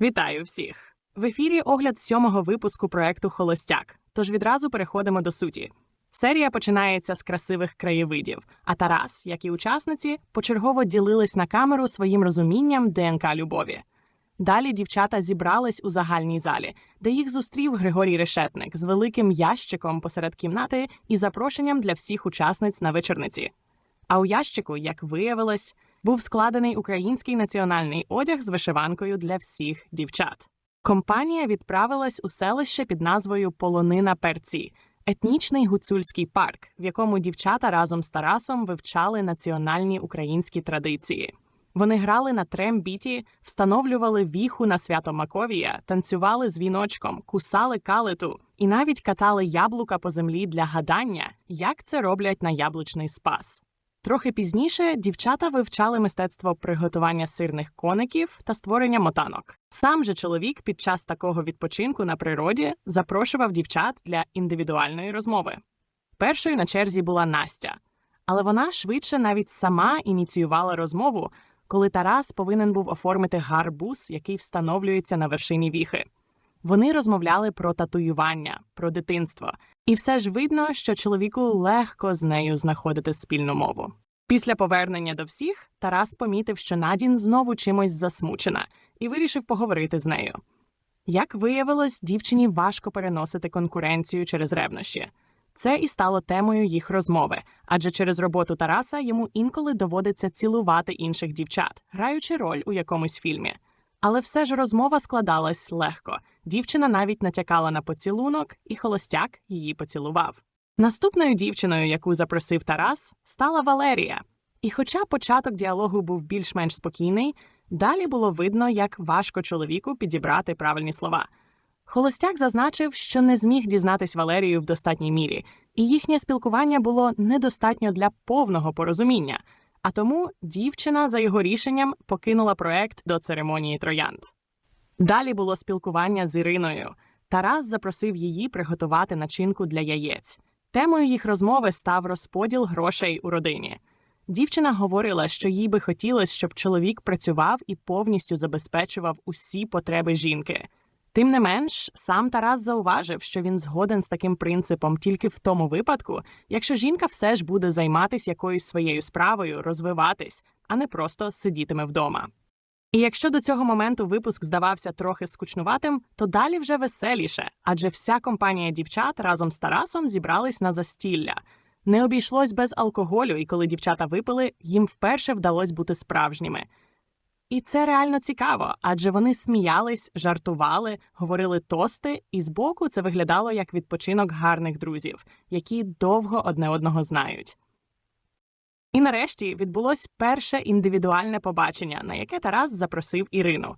Вітаю всіх! В ефірі огляд сьомого випуску проекту Холостяк. Тож відразу переходимо до суті. Серія починається з красивих краєвидів, а Тарас, як і учасниці, почергово ділились на камеру своїм розумінням ДНК любові. Далі дівчата зібрались у загальній залі, де їх зустрів Григорій Решетник з великим ящиком посеред кімнати і запрошенням для всіх учасниць на вечорниці. А у ящику, як виявилось, був складений український національний одяг з вишиванкою для всіх дівчат. Компанія відправилась у селище під назвою Полонина Перці, етнічний гуцульський парк, в якому дівчата разом з Тарасом вивчали національні українські традиції. Вони грали на трембіті, встановлювали віху на свято Маковія, танцювали з віночком, кусали калиту і навіть катали яблука по землі для гадання, як це роблять на яблучний спас. Трохи пізніше дівчата вивчали мистецтво приготування сирних коників та створення мотанок. Сам же чоловік під час такого відпочинку на природі запрошував дівчат для індивідуальної розмови. Першою на черзі була Настя, але вона швидше навіть сама ініціювала розмову, коли Тарас повинен був оформити гарбуз, який встановлюється на вершині віхи. Вони розмовляли про татуювання, про дитинство, і все ж видно, що чоловіку легко з нею знаходити спільну мову. Після повернення до всіх Тарас помітив, що Надін знову чимось засмучена, і вирішив поговорити з нею. Як виявилось, дівчині важко переносити конкуренцію через ревнощі. Це і стало темою їх розмови, адже через роботу Тараса йому інколи доводиться цілувати інших дівчат, граючи роль у якомусь фільмі. Але все ж розмова складалась легко. Дівчина навіть натякала на поцілунок, і холостяк її поцілував. Наступною дівчиною, яку запросив Тарас, стала Валерія. І хоча початок діалогу був більш-менш спокійний, далі було видно, як важко чоловіку підібрати правильні слова. Холостяк зазначив, що не зміг дізнатись Валерію в достатній мірі, і їхнє спілкування було недостатньо для повного порозуміння. А тому дівчина за його рішенням покинула проект до церемонії троянд. Далі було спілкування з Іриною. Тарас запросив її приготувати начинку для яєць. Темою їх розмови став розподіл грошей у родині. Дівчина говорила, що їй би хотілося, щоб чоловік працював і повністю забезпечував усі потреби жінки. Тим не менш, сам Тарас зауважив, що він згоден з таким принципом тільки в тому випадку, якщо жінка все ж буде займатися якоюсь своєю справою, розвиватись, а не просто сидітиме вдома. І якщо до цього моменту випуск здавався трохи скучнуватим, то далі вже веселіше, адже вся компанія дівчат разом з Тарасом зібрались на застілля. Не обійшлось без алкоголю, і коли дівчата випили, їм вперше вдалося бути справжніми. І це реально цікаво, адже вони сміялись, жартували, говорили тости, і збоку це виглядало як відпочинок гарних друзів, які довго одне одного знають. І нарешті відбулось перше індивідуальне побачення, на яке Тарас запросив Ірину.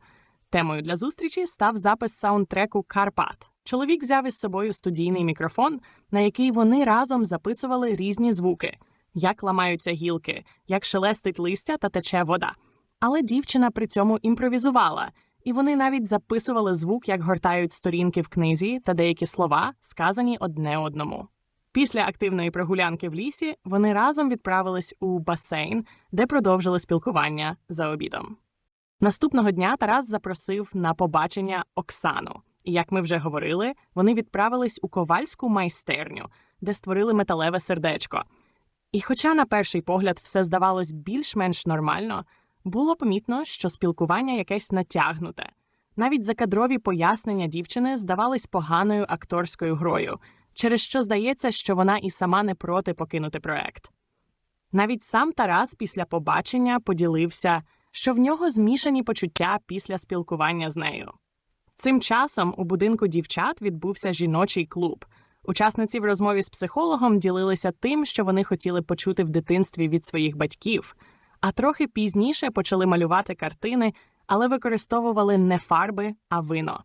Темою для зустрічі став запис саундтреку Карпат. Чоловік взяв із собою студійний мікрофон, на який вони разом записували різні звуки, як ламаються гілки, як шелестить листя та тече вода. Але дівчина при цьому імпровізувала, і вони навіть записували звук, як гортають сторінки в книзі та деякі слова, сказані одне одному. Після активної прогулянки в лісі вони разом відправились у басейн, де продовжили спілкування за обідом. Наступного дня Тарас запросив на побачення Оксану. І як ми вже говорили, вони відправились у ковальську майстерню, де створили металеве сердечко. І хоча на перший погляд все здавалось більш-менш нормально, було помітно, що спілкування якесь натягнуте. Навіть закадрові пояснення дівчини здавались поганою акторською грою, через що здається, що вона і сама не проти покинути проект. Навіть сам Тарас після побачення поділився, що в нього змішані почуття після спілкування з нею. Цим часом у будинку дівчат відбувся жіночий клуб. Учасниці в розмові з психологом ділилися тим, що вони хотіли почути в дитинстві від своїх батьків, а трохи пізніше почали малювати картини, але використовували не фарби, а вино.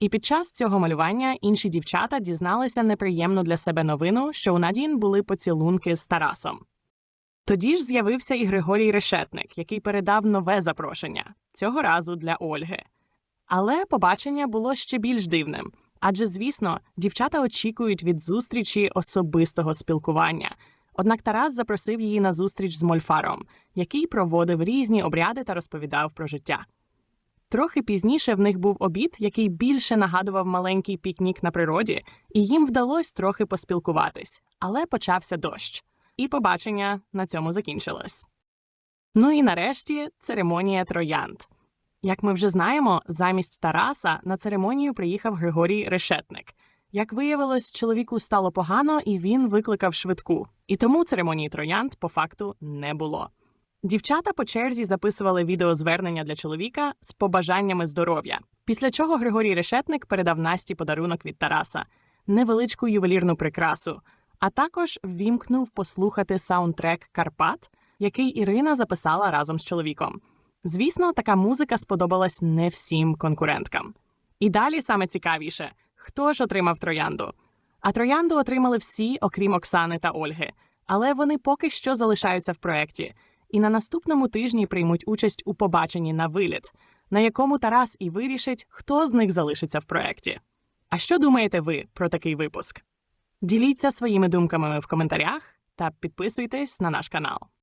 І під час цього малювання інші дівчата дізналися неприємну для себе новину, що у Надін були поцілунки з Тарасом. Тоді ж з'явився і Григорій Решетник, який передав нове запрошення цього разу для Ольги. Але побачення було ще більш дивним, адже, звісно, дівчата очікують від зустрічі особистого спілкування. Однак Тарас запросив її на зустріч з Мольфаром, який проводив різні обряди та розповідав про життя. Трохи пізніше в них був обід, який більше нагадував маленький пікнік на природі, і їм вдалося трохи поспілкуватись. Але почався дощ, і побачення на цьому закінчилось. Ну і нарешті церемонія троянд. Як ми вже знаємо, замість Тараса на церемонію приїхав Григорій Решетник. Як виявилось, чоловіку стало погано, і він викликав швидку. І тому церемонії троянд по факту не було. Дівчата по черзі записували відеозвернення для чоловіка з побажаннями здоров'я. Після чого Григорій Решетник передав Насті подарунок від Тараса невеличку ювелірну прикрасу, а також ввімкнув послухати саундтрек Карпат, який Ірина записала разом з чоловіком. Звісно, така музика сподобалась не всім конкуренткам. І далі саме цікавіше, хто ж отримав троянду. А троянду отримали всі, окрім Оксани та Ольги, але вони поки що залишаються в проєкті і на наступному тижні приймуть участь у побаченні на виліт, на якому Тарас і вирішить, хто з них залишиться в проєкті. А що думаєте ви про такий випуск? Діліться своїми думками в коментарях та підписуйтесь на наш канал.